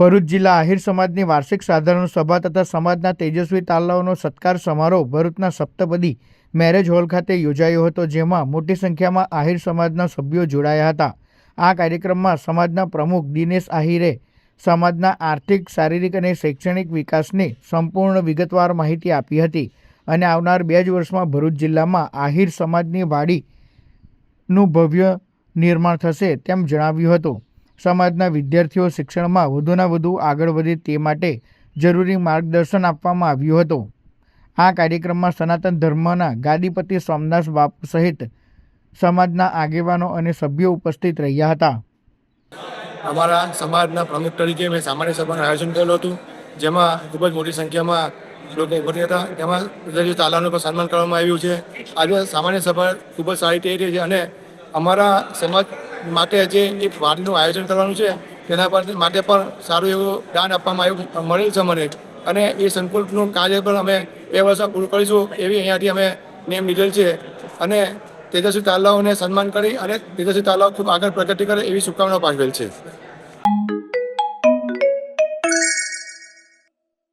ભરૂચ જિલ્લા આહિર સમાજની વાર્ષિક સાધારણ સભા તથા સમાજના તેજસ્વી તાલાઓનો સત્કાર સમારોહ ભરૂચના સપ્તપદી મેરેજ હોલ ખાતે યોજાયો હતો, જેમાં મોટી સંખ્યામાં આહિર સમાજના સભ્યો જોડાયા હતા. આ કાર્યક્રમમાં સમાજના પ્રમુખ દિનેશ આહિરે, સમાજના આર્થિક, શારીરિક અને શૈક્ષણિક વિકાસની સંપૂર્ણ વિગતવાર માહિતી આપી હતી અને આવનાર બે જ વર્ષમાં ભરૂચ જિલ્લામાં આહિર સમાજની વાડીનું ભવ્ય નિર્માણ થશે તેમ જણાવ્યું હતું. સમાજના વિદ્યાર્થીઓ શિક્ષણમાં વધુના વધુ આગળ વધે તે માટે જરૂરી માર્ગદર્શન આપવામાં આવ્યું હતું. આ કાર્યક્રમમાં સનાતન ધર્મના ગાદીપતિ સોમનાથ બાપુ સહિત સમાજના આગેવાનો અને સભ્યો ઉપસ્થિત રહ્યા હતા. અમારા સમાજના પ્રમુખ તરીકે મેં સામાન્ય સભાનું આયોજન કરેલું હતું, જેમાં ખૂબ જ મોટી સંખ્યામાં લોકો ઉભરી હતા. તેમાં જુદા તાલાનું પણ સન્માન કરવામાં આવ્યું છે. આજે સામાન્ય સભા ખૂબ જ સારી રીતે છે અને અમારા સમાજ માટે જે એક વારનું આયોજન કરવાનું છે, તેના માટે પણ સારું એવું દાન આપવામાં આવ્યું, મળેલ છે મને. અને એ સંકલ્પનું કાર્ય પણ અમે બે વર્ષમાં પૂરું કરીશું એવી અહીંયાથી અમે નેમ લીધેલ છે. અને તેજસ્વી તાલાઓને સન્માન કરી અને તેજસ્વી તાલાઓ ખૂબ આગળ પ્રગતિ કરે એવી શુભકામનાઓ પાઠવેલ છે.